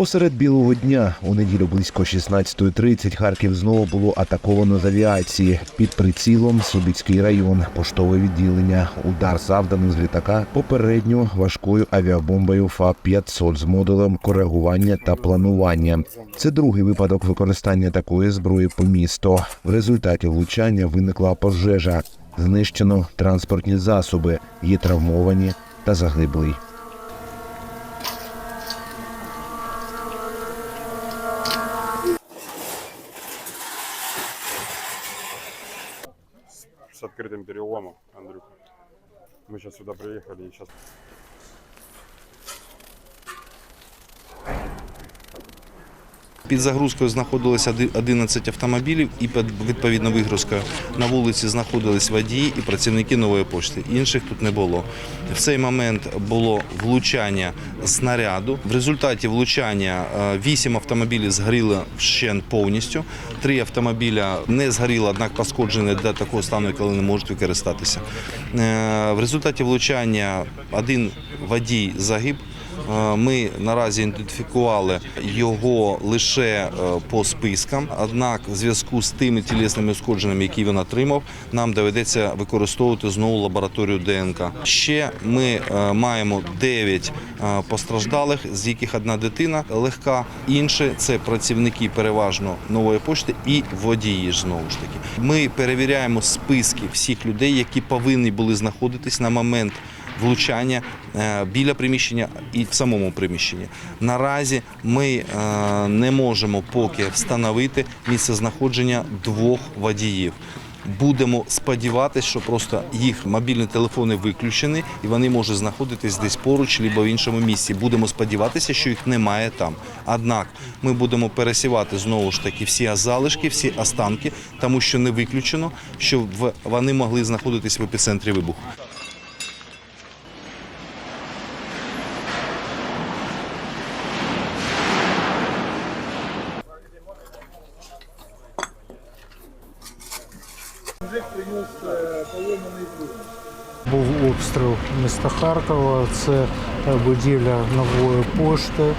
Посеред білого дня у неділю близько 16.30 Харків знову було атаковано з авіації. Під прицілом Судицький район, поштове відділення. Удар завданий з літака попередньо важкою авіабомбою ФАП-500 з модулем коригування та планування. Це другий випадок використання такої зброї по місту. В результаті влучання виникла пожежа. Знищено транспортні засоби, є травмовані та загиблий. открытым переломом, Андрюха. Мы сейчас сюда приехали и сейчас Під загрузкою знаходилося оди- 11 автомобілів і під відповідно вигрузкою на вулиці знаходились водії і працівники нової пошти. Інших тут не було. В цей момент було влучання снаряду. В результаті влучання 8 автомобілів згоріли вщент повністю. Три автомобіля не згоріли, однак пошкоджені до такого стану, коли не можуть використатися. Е, В результаті влучання один водій загиб. Е, Ми наразі ідентифікували його лише е, по спискам. Однак, в зв'язку з тими тілесними ушкодженнями, які він отримав, нам доведеться використовувати знову лабораторію ДНК. Ще ми е, маємо 9 е, постраждалих, з яких одна дитина легка. Інші це працівники переважно нової пошти і водії. Знову ж таки, ми перевіряємо списки всіх людей, які повинні були знаходитись на момент влучання е, біля приміщення і в самому приміщенні. Наразі ми е, не можемо поки встановити місце знаходження двох водіїв. Будемо сподіватися, що просто їх мобільні телефони виключені і вони можуть знаходитись десь поруч або в іншому місці. Будемо сподіватися, що їх немає там. Однак ми будемо пересівати знову ж таки всі залишки, всі останки, тому що не виключено, що вони могли знаходитись в епіцентрі вибуху. Був обстріл міста Харкова, це е, будівля нової пошти. Е,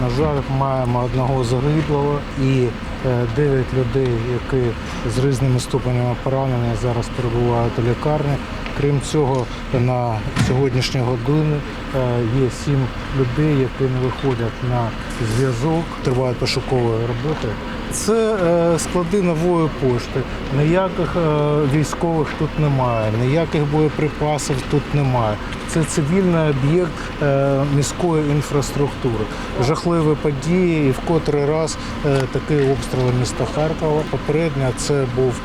На жаль, маємо одного загиблого і е, дев'ять людей, які з різними ступенями поранення зараз перебувають у лікарні. Крім цього, на сьогоднішню годину е, є сім людей, які не виходять на зв'язок, тривають пошукові роботи. Це е, склади нової пошти. Ніяких е, військових тут немає, ніяких боєприпасів тут немає. Це цивільний об'єкт е, міської інфраструктури. Жахливі події, і в котрий раз такий обстріл міста Харкова. Попередньо це був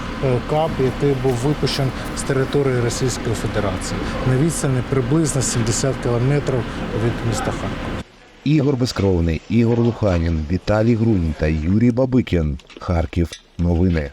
КАП, який був випущений з території Російської Федерації на відстані приблизно 70 кілометрів від міста Харкова. Ігор Безкровний, Ігор Луханін, Віталій Грунін та Юрій Бабикін. Харків. Новини.